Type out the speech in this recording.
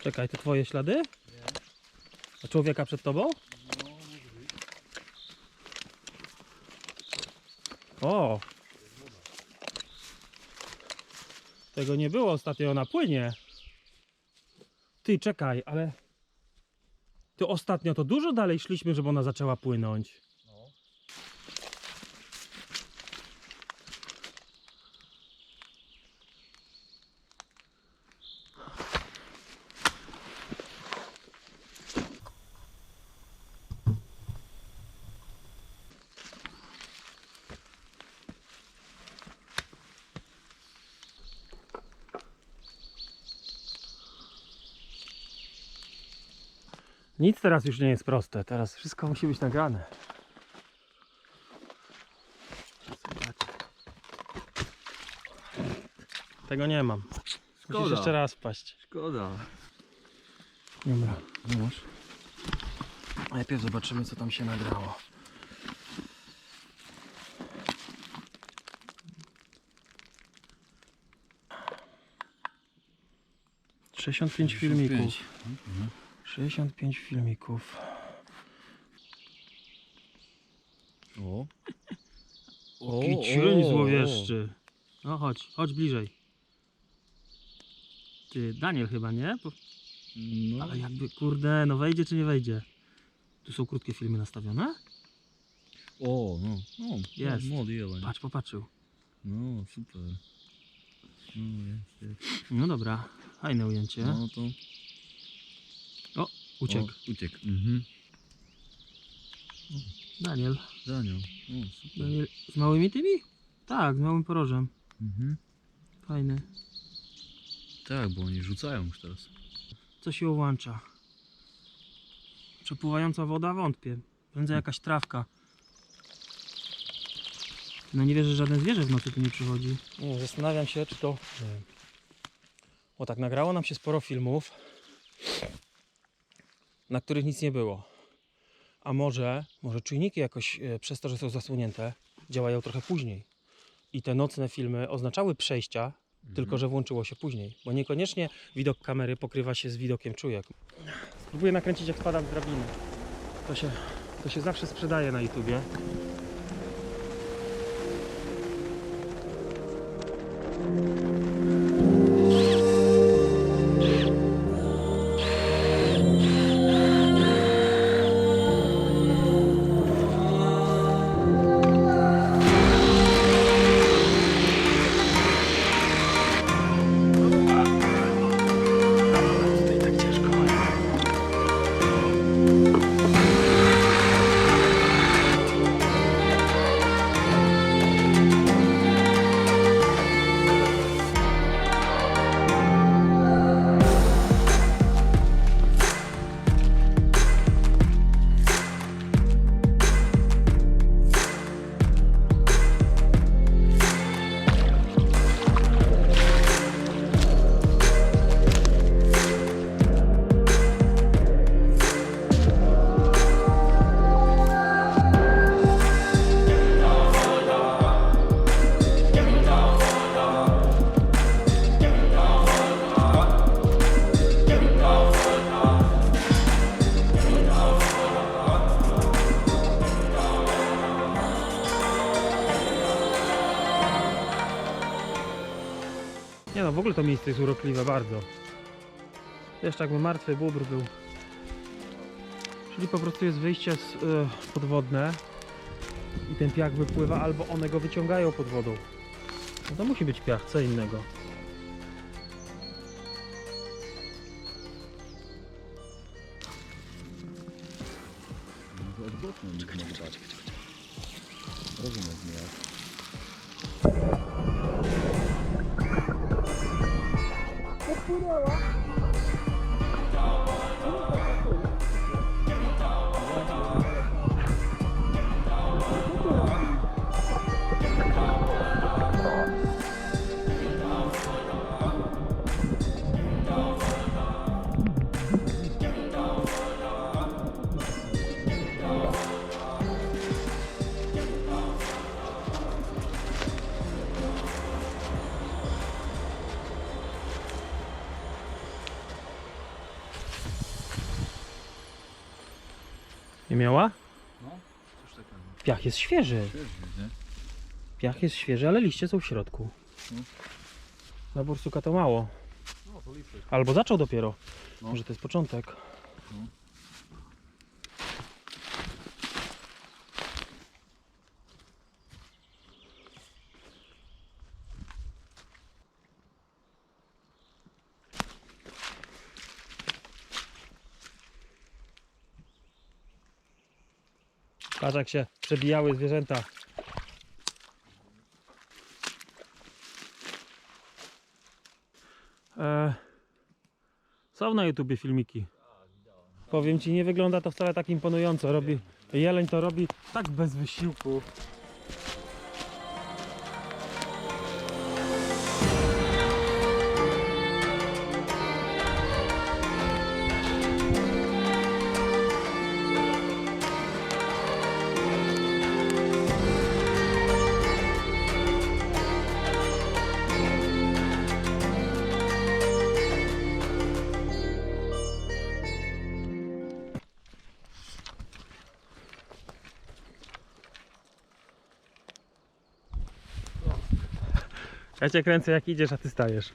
Czekaj, to twoje ślady? A człowieka przed tobą? O! Tego nie było ostatnio na płynie. Ty, czekaj, ale... Ty ostatnio to dużo dalej szliśmy, żeby ona zaczęła płynąć. Nic teraz już nie jest proste. Teraz wszystko musi być nagrane. Tego nie mam. Musisz Szkoda. jeszcze raz wpaść. Szkoda. Dobra. Już. Najpierw zobaczymy co tam się nagrało. Sześćdziesiąt pięć filmików. 65 filmików. O. Jaki cień złowieszczy. No chodź, chodź bliżej. Ty, Daniel chyba, nie? Bo, No. ale jakby, kurde, no wejdzie czy nie wejdzie? Tu są krótkie filmy nastawione? O, no. no Jest. Młody jeleń. Patrz, popatrzył. No, super. No, jest, jest. No dobra, fajne ujęcie. No to... Uciekł. O, uciekł. Mhm. Daniel. Daniel. O, super. Daniel. Z małymi tymi? Tak, z małym porożem. Mhm. Fajny. Tak, bo oni rzucają już teraz. Co się włącza? Przepływająca woda? Wątpię. Prędzej jakaś trawka. No nie wierzę, że żadne zwierzę w nocy tu nie przychodzi. Nie, zastanawiam się, czy to... O tak, nagrało nam się sporo filmów, na których nic nie było. A może, może czujniki jakoś e, przez to, że są zasłonięte, działają trochę później. I te nocne filmy oznaczały przejścia, tylko że włączyło się później. Bo niekoniecznie widok kamery pokrywa się z widokiem czujek. Spróbuję nakręcić jak spadam z drabiny. To się, to się zawsze sprzedaje na YouTubie. Tutaj Nie no, w ogóle to miejsce jest urokliwe bardzo. Jeszcze jakby martwy bóbr był. Czyli po prostu jest wyjście z, e, podwodne i ten piach wypływa, albo one go wyciągają pod wodą. No to musi być piach, co innego. Niż mogę dać. Rozumiem? курила. Nie miała? No, coś takiego. Piach jest świeży. Świeży, nie? Piach jest świeży, ale liście są w środku. No. Na bursuka to mało. No, to. Albo zaczął dopiero. No. Może to jest początek. No. Patrz jak się przebijały zwierzęta. E, są na YouTubie filmiki. Powiem ci, nie wygląda to wcale tak imponująco. Robi, jeleń to robi tak bez wysiłku. Ja cię kręcę jak idziesz, a ty stajesz.